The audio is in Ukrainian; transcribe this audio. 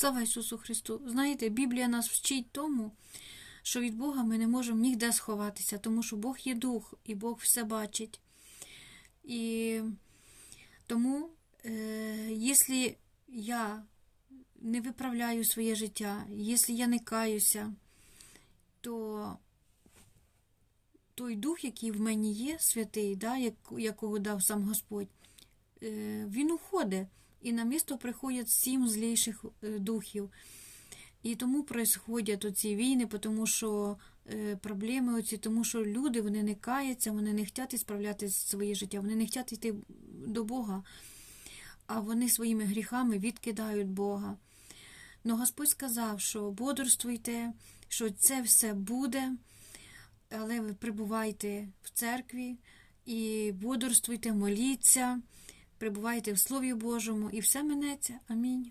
Слава Ісусу Христу! Знаєте, Біблія нас вчить тому, що від Бога ми не можемо ніде сховатися, тому що Бог є дух, і Бог все бачить. І тому, е, якщо я не виправляю своє життя, якщо я не каюся, то той дух, який в мені є, святий, да, якого дав сам Господь, е, він уходить, і на місто приходять сім злійших е, духів. І тому происходять оці війни, тому що е, проблеми оці, тому що люди вони не каються, вони не хочуть справляти своє життя, вони не хочуть йти до Бога, а вони своїми гріхами відкидають Бога. Но Господь сказав, що бодрствуйте, що це все буде, але ви прибувайте в церкві і бодрствуйте, моліться, прибувайте в Слові Божому, і все минеться. Амінь.